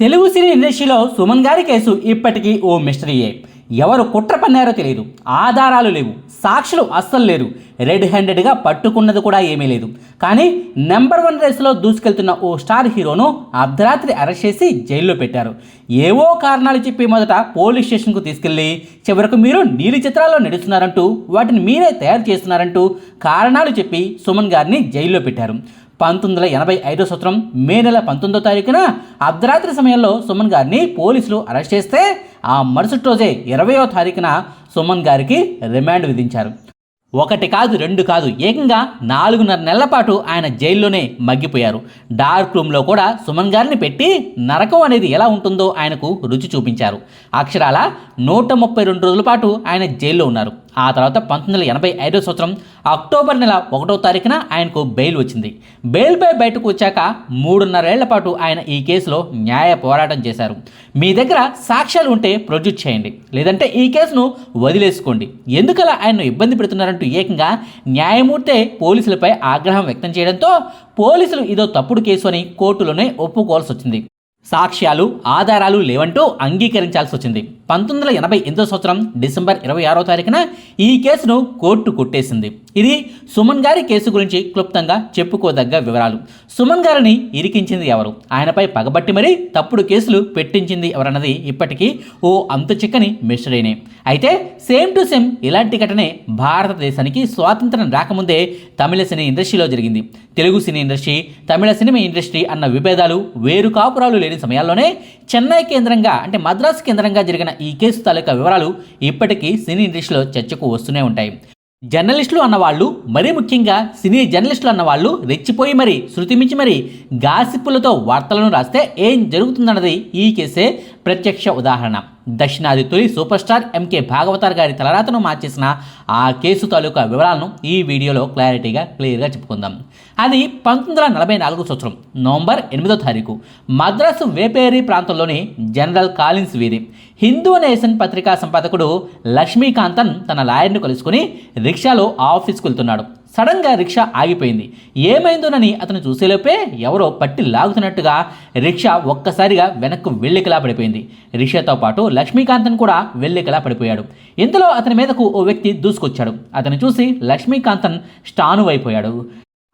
తెలుగు సినీ ఇండస్ట్రీలో సుమన్ గారి కేసు ఇప్పటికీ ఓ మిస్టరీయే. ఎవరు కుట్ర పన్నారో తెలియదు. ఆధారాలు లేవు. సాక్షులు అస్సలు లేరు. రెడ్ హ్యాండెడ్గా పట్టుకున్నది కూడా ఏమీ లేదు. కానీ నెంబర్ వన్ రేస్లో దూసుకెళ్తున్న ఓ స్టార్ హీరోను అర్ధరాత్రి అరెస్ట్ చేసి జైల్లో పెట్టారు. ఏవో కారణాలు చెప్పి మొదట పోలీస్ స్టేషన్కు తీసుకెళ్ళి చివరకు మీరు నీలి చిత్రాల్లో నడుస్తున్నారంటూ వాటిని మీరే తయారు చేస్తున్నారంటూ కారణాలు చెప్పి సుమన్ గారిని జైల్లో పెట్టారు. పంతొమ్మిది వందల ఎనభై ఐదో సంవత్సరం మే నెల పంతొమ్మిదో తారీఖున అర్ధరాత్రి సమయంలో సుమన్ గారిని పోలీసులు అరెస్ట్ చేస్తే ఆ మరుసటి రోజే ఇరవయో తారీఖున సుమన్ గారికి రిమాండ్ విధించారు. ఒకటి కాదు రెండు కాదు ఏకంగా నాలుగున్నర నెలల పాటు ఆయన జైల్లోనే మగ్గిపోయారు. డార్క్ రూమ్లో కూడా సుమన్ గారిని పెట్టి నరకం అనేది ఎలా ఉంటుందో ఆయనకు రుచి చూపించారు. అక్షరాల నూట ముప్పై రెండు రోజుల పాటు ఆయన జైల్లో ఉన్నారు. ఆ తర్వాత పంతొమ్మిది వందల ఎనభై ఐదో సంవత్సరం అక్టోబర్ నెల ఒకటో తారీఖున ఆయనకు బెయిల్ వచ్చింది. బెయిల్పై బయటకు వచ్చాక మూడున్నరేళ్ళ పాటు ఆయన ఈ కేసులో న్యాయ పోరాటం చేశారు. మీ దగ్గర సాక్ష్యాలు ఉంటే ప్రొడ్యూస్ చేయండి. లేదంటే ఈ కేసును వదిలేసుకోండి. ఎందుకలా ఆయన్ను ఇబ్బంది పెడుతున్నారంటూ ఏకంగా న్యాయమూర్తే పోలీసులపై ఆగ్రహం వ్యక్తం చేయడంతో పోలీసులు ఇదో తప్పుడు కేసు అని కోర్టులోనే ఒప్పుకోవాల్సి వచ్చింది సాక్ష్యాలు ఆధారాలు లేవంటూ అంగీకరించాల్సి వచ్చింది పంతొమ్మిది వందల ఎనభై ఎనిమిదో సంవత్సరం డిసెంబర్ ఇరవై ఆరో తారీఖున ఈ కేసును కోర్టు కొట్టేసింది. ఇది సుమన్ గారి కేసు గురించి క్లుప్తంగా చెప్పుకోదగ్గ వివరాలు. సుమన్ గారిని ఇరికించింది ఎవరు? ఆయనపై పగబట్టి మరీ తప్పుడు కేసులు పెట్టించింది ఎవరన్నది ఇప్పటికీ ఓ అంతు చిక్కని మిస్టరీనే. అయితే సేమ్ టు సేమ్ ఇలాంటి ఘటనే భారతదేశానికి స్వాతంత్రం రాకముందే తమిళ సినీ ఇండస్ట్రీలో జరిగింది. Telugu cine industry Tamil cinema industry అన్న విభేదాలు వేరు కాపురాలు లేని సమయాల్లోనే చెన్నై కేంద్రంగా అంటే మద్రాసు కేంద్రంగా జరిగిన ఈ కేసు తాలూకా వివరాలు ఇప్పటికీ సినీ ఇండస్ట్రీలో చర్చకు వస్తూనే ఉంటాయి. జర్నలిస్టులు అన్నవాళ్ళు మరీ ముఖ్యంగా సినీ జర్నలిస్టులు అన్నవాళ్ళు రెచ్చిపోయి మరి శృతిమించి మరి గాసిప్పులతో వార్తలను రాస్తే ఏం జరుగుతుందన్నది ఈ కేసే ప్రత్యక్ష ఉదాహరణ. దక్షిణాది తొలి సూపర్ స్టార్ ఎంకే భాగవతార్ గారి తలరాతను మార్చేసిన ఆ కేసు తాలూకా వివరాలను ఈ వీడియోలో క్లారిటీగా క్లియర్గా చెప్పుకుందాం. అది పంతొమ్మిది వందల నలభై నాలుగు సంవత్సరం నవంబర్ ఎనిమిదో తారీఖు. మద్రాసు వేపేరి ప్రాంతంలోని జనరల్ కాలిన్స్ వీధి. హిందూ నేషన్ పత్రికా సంపాదకుడు లక్ష్మీకాంతన్ తన లాయర్ను కలుసుకుని రిక్షాలో ఆఫీస్కు వెళ్తున్నాడు. సడన్గా రిక్షా ఆగిపోయింది. ఏమైందోనని అతను చూసేలోపే ఎవరో పట్టి లాగుతున్నట్టుగా రిక్షా ఒక్కసారిగా వెనక్కు వెళ్ళికలా పడిపోయింది. రిక్షాతో పాటు లక్ష్మీకాంతన్ కూడా వెళ్ళికలా పడిపోయాడు. ఇంతలో అతని మీదకు ఓ వ్యక్తి దూసుకొచ్చాడు. అతను చూసి లక్ష్మీకాంతన్ స్టాను అయిపోయాడు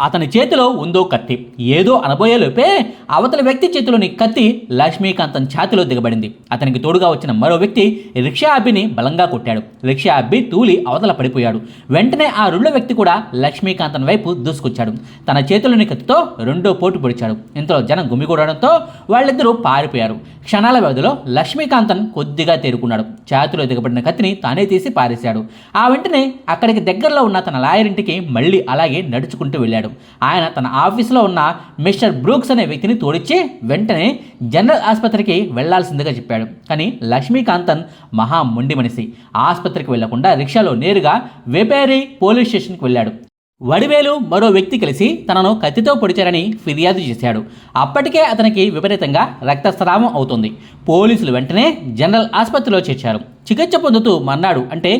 అతని చేతిలో ఉందో కత్తి. ఏదో అనబోయేలోపే అవతల వ్యక్తి చేతిలోని కత్తి లక్ష్మీకాంతన్ ఛాతిలో దిగబడింది. అతనికి తోడుగా వచ్చిన మరో వ్యక్తి రిక్షా అబ్బిని బలంగా కొట్టాడు. రిక్షా అబ్బి తూలి అవతల పడిపోయాడు. వెంటనే ఆ రెండో వ్యక్తి కూడా లక్ష్మీకాంతన్ వైపు దూసుకొచ్చాడు. తన చేతిలోని కత్తితో రెండో పోటు పొడిచాడు. ఇంతలో జనం గుమిగూడడంతో వాళ్ళిద్దరూ పారిపోయారు. క్షణాల వ్యవధిలో లక్ష్మీకాంతన్ కొద్దిగా తేరుకున్నాడు. చేతిలో దిగబడిన కత్తిని తానే తీసి పారేశాడు. ఆ వెంటనే అక్కడికి దగ్గరలో ఉన్న తన లాయరింటికి మళ్ళీ అలాగే నడుచుకుంటూ వెళ్ళాడు. ఆయన తన ఆఫీసులో ఉన్న మిస్టర్ బ్రూక్స్ అనే వ్యక్తిని తోడిచ్చి వెంటనే జనరల్ ఆసుపత్రికి వెళ్ళాల్సిందిగా చెప్పాడు. కానీ లక్ష్మీకాంతన్ మహా మొండి మనిషి ఆసుపత్రికి వెళ్ళకుండా రిక్షాలో నేరుగా వేపేరి పోలీస్ స్టేషన్కి వెళ్ళాడు. వడివేలు మరో వ్యక్తి కలిసి తనను కత్తితో పొడిచారని ఫిర్యాదు చేశాడు. అప్పటికే అతనికి విపరీతంగా రక్తస్రావం అవుతుంది. పోలీసులు వెంటనే జనరల్ ఆసుపత్రిలో చేర్చారు. చికిత్స పొందుతూ మన్నాడు అంటే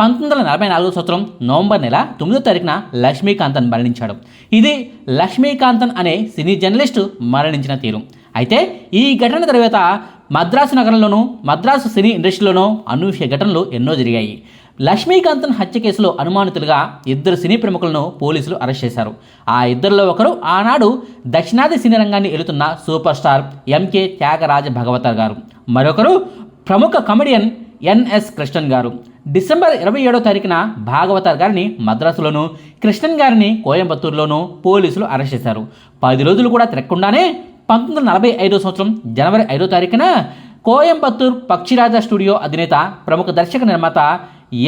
పంతొమ్మిది వందల నలభై నాలుగో సంవత్సరం నవంబర్ నెల తొమ్మిదో తారీఖున లక్ష్మీకాంతన్ మరణించాడు. ఇది లక్ష్మీకాంతన్ అనే సినీ జర్నలిస్టు మరణించిన తీరు. అయితే ఈ ఘటన తర్వాత మద్రాసు నగరంలోనూ మద్రాసు సినీ ఇండస్ట్రీలోనూ అనూహ్య ఘటనలు ఎన్నో జరిగాయి. లక్ష్మీకాంతన్ హత్య కేసులో అనుమానితులుగా ఇద్దరు సినీ ప్రముఖులను పోలీసులు అరెస్ట్ చేశారు. ఆ ఇద్దరిలో ఒకరు ఆనాడు దక్షిణాది సినీ రంగాన్ని ఎలుతున్న super star MK Thyagaraja Bhagavathar garu. మరొకరు ప్రముఖ కమెడియన్ ఎన్ఎస్ కృష్ణన్ గారు. డిసెంబర్ ఇరవై ఏడో తారీఖున భాగవతార్ గారిని మద్రాసులోను కృష్ణన్ గారిని కోయంబత్తూరులోనూ పోలీసులు అరెస్ట్ చేశారు. పది రోజులు కూడా తిరగకుండానే పంతొమ్మిది వందల నలభై ఐదో సంవత్సరం జనవరి ఐదో తారీఖున కోయంబత్తూర్ పక్షిరాజ స్టూడియో అధినేత ప్రముఖ దర్శక నిర్మాత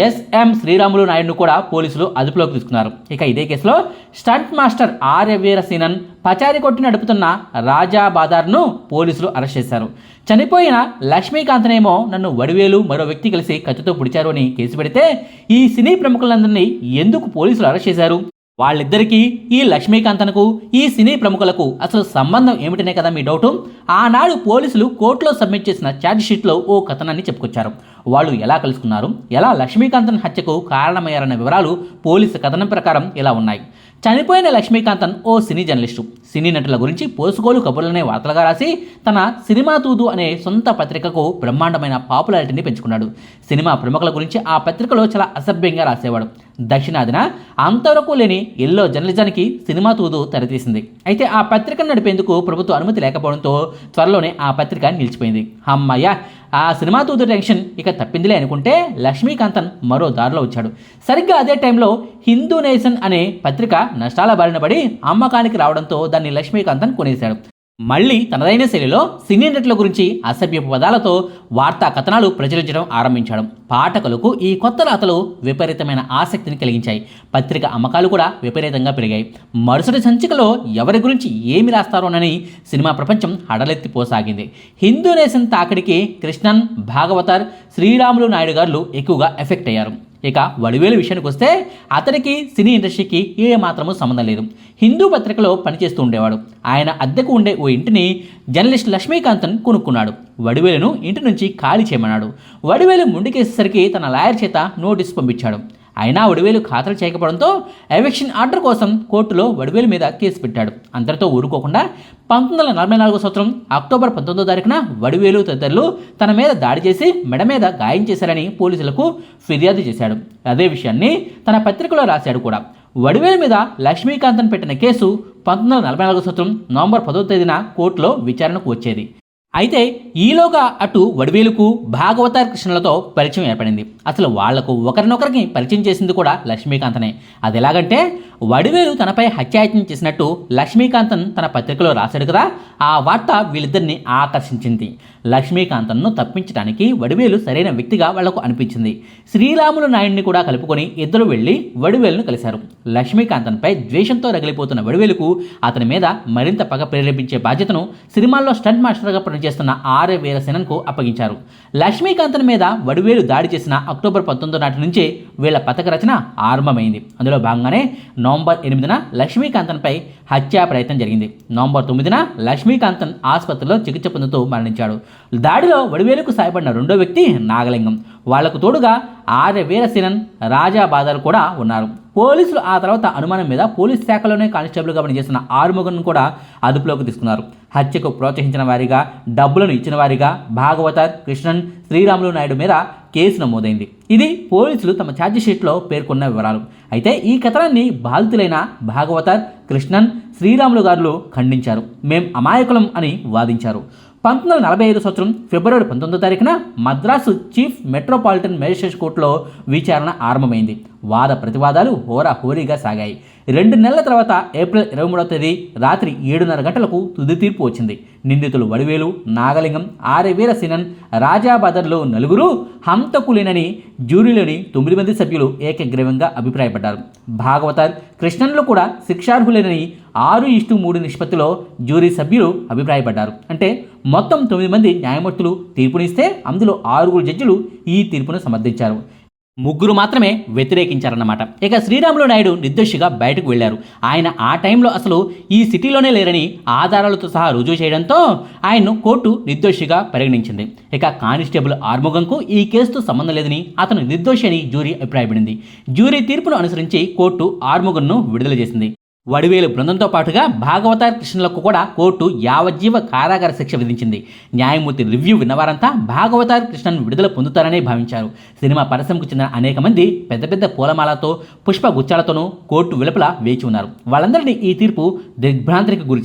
ఎస్ఎం శ్రీరాములు నాయుడును కూడా పోలీసులు అదుపులోకి తీసుకున్నారు. ఇక ఇదే కేసులో స్టంట్ మాస్టర్ ఆర్యవీరసీనన్ పచారి కొట్టి నడుపుతున్న రాజా బాదార్ను పోలీసులు అరెస్ట్ చేశారు. చనిపోయిన లక్ష్మీకాంతనేమో నన్ను వడివేలు మరో వ్యక్తి కలిసి కత్తితో పుడిచారు అని కేసు పెడితే ఈ సినీ ప్రముఖులందరినీ ఎందుకు పోలీసులు అరెస్ట్ చేశారు? వాళ్ళిద్దరికీ ఈ లక్ష్మీకాంతనకు ఈ సినీ ప్రముఖులకు అసలు సంబంధం ఏమిటనే కదా మీ డౌటు? ఆనాడు పోలీసులు కోర్టులో సబ్మిట్ చేసిన ఛార్జ్ షీట్లో ఓ కథనాన్ని చెప్పుకొచ్చారు. వాళ్ళు ఎలా కలుసుకున్నారు? ఎలా లక్ష్మీకాంతన్ హత్యకు కారణమయ్యారన్న వివరాలు పోలీసు కథనం ప్రకారం ఇలా ఉన్నాయి. చనిపోయిన లక్ష్మీకాంతన్ ఓ సినీ జర్నలిస్టు. సినీ నటుల గురించి పోసుకోలు కబుర్లనే వార్తలుగా రాసి తన సినిమా తూదు అనే సొంత పత్రికకు బ్రహ్మాండమైన పాపులారిటీని పెంచుకున్నాడు. సినిమా ప్రముఖుల గురించి ఆ పత్రికలో చాలా అసభ్యంగా రాసేవాడు. దక్షిణాదిన అంతవరకు లేని ఎల్లో జర్నలిజానికి సినిమా తూదు తెరతీసింది. అయితే ఆ పత్రికను నడిపేందుకు ప్రభుత్వ అనుమతి లేకపోవడంతో త్వరలోనే ఆ పత్రిక నిలిచిపోయింది. అమ్మయ్య! ఆ సినిమా తూతు టెన్షన్ ఇక తప్పిందిలే అనుకుంటే లక్ష్మీకాంతన్ మరో దారిలో వచ్చాడు. సరిగ్గా అదే టైంలో హిందూ నేషన్ అనే పత్రిక నష్టాల బారిన పడి అమ్మకానికి రావడంతో దాన్ని లక్ష్మీకాంతన్ కొనేశాడు. మళ్ళీ తనదైన శైలిలో సినీ నటుల గురించి అసభ్యపు పదాలతో వార్తా కథనాలు ప్రచురించడం ఆరంభించడం. పాఠకులకు ఈ కొత్త రాతలు విపరీతమైన ఆసక్తిని కలిగించాయి. పత్రిక అమ్మకాలు కూడా విపరీతంగా పెరిగాయి. మరుసటి సంచికలో ఎవరి గురించి ఏమి రాస్తారోనని సినిమా ప్రపంచం హడలెత్తిపోసాగింది హిందూ నేషన్ తాకిడికి కృష్ణన్ భాగవతర్ శ్రీరాములు నాయుడు గారు ఎక్కువగా ఎఫెక్ట్ అయ్యారు. ఇక వడివేలు విషయానికి వస్తే అతనికి సినీ ఇండస్ట్రీకి ఏ మాత్రము సంబంధం లేదు. హిందూ పత్రికలో పనిచేస్తూ ఉండేవాడు. ఆయన అద్దెకు ఉండే ఓ ఇంటిని జర్నలిస్ట్ లక్ష్మీకాంతన్ కొనుక్కున్నాడు. వడివేలును ఇంటి నుంచి ఖాళీ చేయమన్నాడు. వడివేలు ముండికేసేసరికి తన లాయర్ చేత నోటీసు పంపించాడు. అయినా వడివేలు ఖాతరు చేయకపోవడంతో ఎవిక్షన్ ఆర్డర్ కోసం కోర్టులో వడివేలు మీద కేసు పెట్టాడు. అంతటితో ఊరుకోకుండా పంతొమ్మిది వందల నలభై నాలుగో సంవత్సరం అక్టోబర్ పంతొమ్మిదో తారీఖున వడివేలు తదితరులు తన మీద దాడి చేసి మెడ మీద గాయం చేశారని పోలీసులకు ఫిర్యాదు చేశాడు. అదే విషయాన్ని తన పత్రికలో రాశాడు కూడా. వడివేలు మీద లక్ష్మీకాంతన్ పెట్టిన కేసు పంతొమ్మిది వందల నలభై నాలుగో సంవత్సరం నవంబర్ పదో తేదీన కోర్టులో విచారణకు వచ్చేది. అయితే ఈలోగా అటు వడివేలుకు భాగవతార్ కృష్ణులతో పరిచయం ఏర్పడింది. అసలు వాళ్ళకు ఒకరినొకరికి పరిచయం చేసింది కూడా లక్ష్మీకాంతనే. అది ఎలాగంటే వడివేలు తనపై హత్యాయత్నం చేసినట్టు లక్ష్మీకాంతన్ తన పత్రికలో రాశాడు కదా ఆ వార్త వీళ్ళిద్దరిని ఆకర్షించింది. లక్ష్మీకాంతన్ను తప్పించడానికి వడివేలు సరైన వ్యక్తిగా వాళ్ళకు అనిపించింది. శ్రీరాములు నాయుడిని కూడా కలుపుకొని ఇద్దరు వెళ్ళి వడివేలును కలిశారు. లక్ష్మీకాంతన్పై ద్వేషంతో రగిలిపోతున్న వడివేలుకు అతని మీద మరింత పగ ప్రేరేపించే బాధ్యతను సినిమాల్లో స్టంట్ మాస్టర్గా పనిచేస్తున్న ఆర్ఏ వీరసేనన్కు అప్పగించారు. లక్ష్మీకాంతన్ మీద వడివేలు దాడి చేసిన అక్టోబర్ పంతొమ్మిదో నాటి నుంచే వీళ్ళ పథక రచన ఆరంభమైంది. అందులో భాగంగానే నవంబర్ ఎనిమిదిన లక్ష్మీకాంతన్పై హత్యా ప్రయత్నం జరిగింది. నవంబర్ తొమ్మిదిన లక్ష్మీకాంతన్ ఆసుపత్రిలో చికిత్స పొందుతూ మరణించాడు. దాడిలో వడివేలుకు సాయపడిన రెండో వ్యక్తి నాగలింగం. వాళ్ళకు తోడుగా ఆర్య వీరసేనన్ రాజా బాదర్ కూడా ఉన్నారు. పోలీసులు ఆ తర్వాత అనుమానం మీద పోలీస్ శాఖలోనే కానిస్టేబుల్గా పనిచేస్తున్న ఆరుముగన్ కూడా అదుపులోకి తీసుకున్నారు. హత్యకు ప్రోత్సహించిన వారిగా డబ్బులను ఇచ్చిన వారిగా భాగవతర్ కృష్ణన్ శ్రీరాములు నాయుడు మీద కేసు నమోదైంది. ఇది పోలీసులు తమ ఛార్జిషీట్లో పేర్కొన్న వివరాలు. అయితే ఈ కథనాన్ని బాధితులైన భాగవతర్ కృష్ణన్ శ్రీరాములు గారులు ఖండించారు. మేం అమాయకులం అని వాదించారు. పంతొమ్మిది వందల నలభై ఐదు సంవత్సరం ఫిబ్రవరి పంతొమ్మిదో తారీఖున మద్రాసు చీఫ్ మెట్రోపాలిటన్ మేజిస్ట్రేట్ కోర్టులో విచారణ ఆరంభమైంది. వాద ప్రతివాదాలు హోరా హోరీగా సాగాయి. రెండు నెలల తర్వాత ఏప్రిల్ ఇరవై మూడవ తేదీ రాత్రి ఏడున్నర గంటలకు తుది తీర్పు వచ్చింది. నిందితులు వడివేలు నాగలింగం ఆర్య సినన్ రాజాబాదర్లో నలుగురు హంతకులేనని జ్యూరీలోని తొమ్మిది మంది సభ్యులు ఏకగ్రీవంగా అభిప్రాయపడ్డారు. భాగవతార్ కృష్ణన్లు కూడా శిక్షార్హులేనని ఆరు ఇష్టు మూడు నిష్పత్తిలో జ్యూరీ సభ్యులు అభిప్రాయపడ్డారు. అంటే మొత్తం తొమ్మిది మంది న్యాయమూర్తులు తీర్పునిస్తే అందులో ఆరుగురు జడ్జిలు ఈ తీర్పును సమర్థించారు. ముగ్గురు మాత్రమే వ్యతిరేకించారన్నమాట. ఇక శ్రీరాములు నాయుడు నిర్దోషిగా బయటకు వెళ్ళారు ఆయన ఆ టైంలో అసలు ఈ సిటీలోనే లేరని ఆధారాలతో సహా రుజువు చేయడంతో ఆయన్ను కోర్టు నిర్దోషిగా పరిగణించింది. ఇక కానిస్టేబుల్ ఆర్ముగంకు ఈ కేసుతో సంబంధం లేదని అతను నిర్దోషి అని జ్యూరీ అభిప్రాయపడింది. జ్యూరీ తీర్పును అనుసరించి కోర్టు ఆర్ముగన్ను విడుదల చేసింది. వడివేలు బృందంతో పాటుగా భాగవతార్ కృష్ణులకు కూడా కోర్టు యావజ్జీవ కారాగార శిక్ష విధించింది. న్యాయమూర్తి రివ్యూ విన్నవారంతా భాగవతార్ కృష్ణన్ విడుదల పొందుతారనే భావించారు. సినిమా పరిశ్రమకు చెందిన అనేక మంది పెద్ద పెద్ద పూలమాలతో పుష్పగుచ్చాలతోనూ కోర్టు వెలుపల వేచి ఉన్నారు. వాళ్ళందరినీ ఈ తీర్పు దిగ్భ్రాంతికి గురి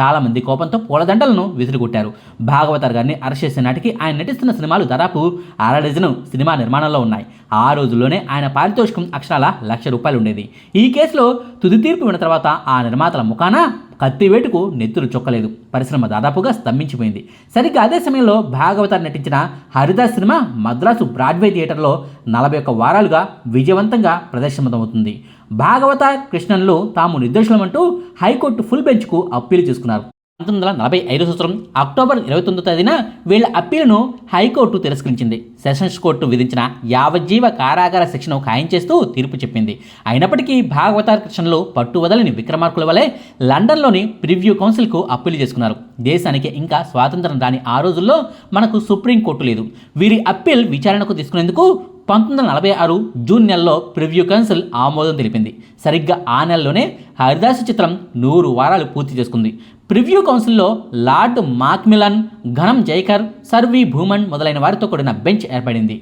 చాలామంది కోపంతో పూలదండలను విసిరికొట్టారు. భాగవతర్ గారిని అరెస్ట్ చేసిన నాటికి ఆయన నటిస్తున్న సినిమాలు దాదాపు అర డజను సినిమా నిర్మాణంలో ఉన్నాయి. ఆ రోజుల్లోనే ఆయన పారితోషికం అక్షరాల లక్ష రూపాయలు ఉండేది ఈ కేసులో తుది తీర్పు విన్న తర్వాత ఆ నిర్మాతల ముఖాన కత్తివేటుకు నెత్తురు చొక్కలేదు. పరిశ్రమ దాదాపుగా స్తంభించిపోయింది. సరిగ్గా అదే సమయంలో భాగవతార్ నటించిన హరిదాస్ సినిమా మద్రాసు బ్రాడ్వే థియేటర్లో నలభై ఒక్క వారాలుగా విజయవంతంగా ప్రదర్శనమవుతుంది. భాగవత కృష్ణన్లు తాము నిర్దోషులమంటూ హైకోర్టు ఫుల్ బెంచ్కు అప్పీలు చేసుకున్నారు. పంతొమ్మిది వందల నలభై ఐదు సంవత్సరం అక్టోబర్ ఇరవై తొమ్మిదో తేదీన వీళ్ళ అప్పీలును హైకోర్టు తిరస్కరించింది. సెషన్స్ కోర్టు విధించిన యావజ్జీవ కారాగార శిక్షను ఖాయం చేస్తూ తీర్పు చెప్పింది. అయినప్పటికీ భాగవతార్ కృష్ణలు పట్టు వదలని విక్రమార్కుల వలె లండన్లోని ప్రివ్యూ కౌన్సిల్కు అప్పీలు చేసుకున్నారు. దేశానికి ఇంకా స్వాతంత్రం రాని ఆ రోజుల్లో మనకు సుప్రీం కోర్టు లేదు. వీరి అప్పీల్ విచారణకు తీసుకునేందుకు పంతొమ్మిది వందల నలభై ఆరు జూన్ నెలలో ప్రివ్యూ కౌన్సిల్ ఆమోదం తెలిపింది. సరిగ్గా ఆ నెలలోనే హరిదాసు చిత్రం నూరు వారాలు పూర్తి చేసుకుంది. ప్రివ్యూ కౌన్సిల్లో లార్డ్ మాక్మిలన్ ఘనం జైకర్ సర్వీ భూమన్ మొదలైన వారితో కూడిన బెంచ్ ఏర్పడింది.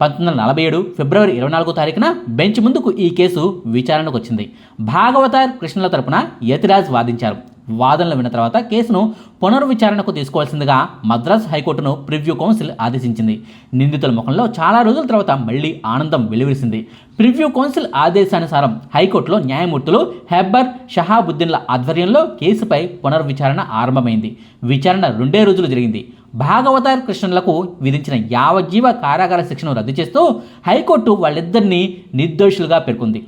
పంతొమ్మిది వందల నలభై ఏడు ఫిబ్రవరి ఇరవై నాలుగో తారీఖున బెంచ్ ముందుకు ఈ కేసు విచారణకు వచ్చింది. భాగవతార్ కృష్ణుల తరపున యతిరాజ్ వాదించారు. వాదనలు విన్న తర్వాత కేసును పునర్విచారణకు తీసుకోవాల్సిందిగా మద్రాస్ హైకోర్టును ప్రివ్యూ కౌన్సిల్ ఆదేశించింది. నిందితుల ముఖంలో చాలా రోజుల తర్వాత మళ్ళీ ఆనందం వెలువరిసింది. ప్రివ్యూ కౌన్సిల్ ఆదేశానుసారం హైకోర్టులో న్యాయమూర్తులు హెబ్బర్ షహాబుద్దీన్ల ఆధ్వర్యంలో కేసుపై పునర్విచారణ ఆరంభమైంది. విచారణ రెండే రోజులు జరిగింది. భాగవతార్ కృష్ణులకు విధించిన యావజ్జీవ కారాగార శిక్షను రద్దు చేస్తూ హైకోర్టు వాళ్ళిద్దరినీ నిర్దోషులుగా పేర్కొంది.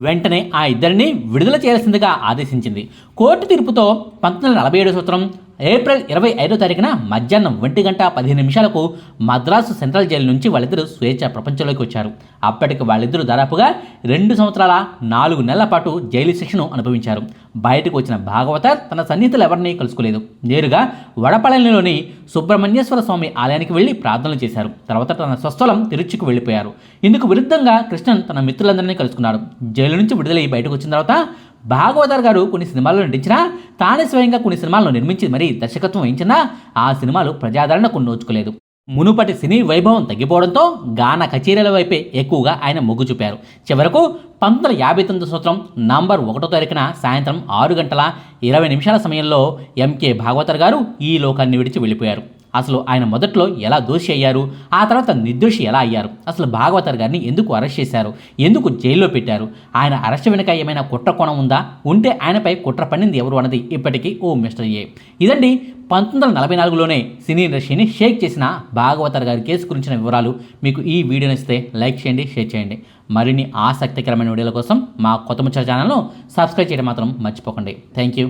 వెంటనే ఆ ఇద్దరిని విడుదల చేయాల్సిందిగా ఆదేశించింది. కోర్టు తీర్పుతో పంతొమ్మిది వందల నలభై ఏడు సంవత్సరం ఏప్రిల్ ఇరవై ఐదో తారీఖున మధ్యాహ్నం ఒంటి గంట పదిహేను నిమిషాలకు మద్రాసు సెంట్రల్ జైలు నుంచి వాళ్ళిద్దరూ స్వేచ్ఛ ప్రపంచంలోకి వచ్చారు. అప్పటికి వాళ్ళిద్దరూ దాదాపుగా రెండు సంవత్సరాల నాలుగు నెలల పాటు జైలు శిక్షను అనుభవించారు. బయటకు వచ్చిన భాగవతర్ తన సన్నిహితులు ఎవరిని కలుసుకోలేదు. నేరుగా వడపళనిలోని సుబ్రహ్మణ్యేశ్వర స్వామి ఆలయానికి వెళ్ళి ప్రార్థనలు చేశారు. తర్వాత తన స్వస్థలం తిరుచుకు వెళ్ళిపోయారు. ఇందుకు విరుద్ధంగా కృష్ణన్ తన మిత్రులందరినీ కలుసుకున్నాడు. జైలు నుంచి విడుదలై బయటకు వచ్చిన తర్వాత భాగవతార్ గారు కొన్ని సినిమాల్లో నటించినా తానే స్వయంగా కొన్ని సినిమాలను నిర్మించి మరీ దర్శకత్వం వహించినా ఆ సినిమాలు ప్రజాదరణకు నోచుకోలేదు. మునుపటి సినీ వైభవం తగ్గిపోవడంతో గాన కచేరీల వైపే ఎక్కువగా ఆయన మొగ్గు చూపారు. చివరకు పంతొమ్మిది వందల యాభై తొమ్మిది సంవత్సరం నంబర్ ఒకటో తారీఖున సాయంత్రం ఆరు గంటల ఇరవై నిమిషాల సమయంలో ఎంకే భాగవతర్ గారు ఈ లోకాన్ని విడిచి వెళ్ళిపోయారు. అసలు ఆయన మొదట్లో ఎలా దోషి అయ్యారు? ఆ తర్వాత నిర్దోషి ఎలా అయ్యారు? అసలు భాగవతర్ గారిని ఎందుకు అరెస్ట్ చేశారు? ఎందుకు జైల్లో పెట్టారు? ఆయన అరెస్ట్ వెనుక ఏమైనా కుట్ర కోణం ఉందా? ఉంటే ఆయనపై కుట్ర పడింది ఎవరు అన్నది ఇప్పటికీ ఓ మిస్టర్ ఏ. ఇదండి పంతొమ్మిది వందల నలభై నాలుగులోనే సినీ ఇండస్ట్రీని షేక్ చేసిన భాగవతర్ గారి కేసు గురించిన వివరాలు. మీకు ఈ వీడియో నచ్చితే లైక్ చేయండి షేర్ చేయండి. మరిన్ని ఆసక్తికరమైన వీడియోల కోసం మా కొత్త ముచ్చట ఛానల్ను సబ్స్క్రైబ్ చేయడం మాత్రం మర్చిపోకండి. Thank you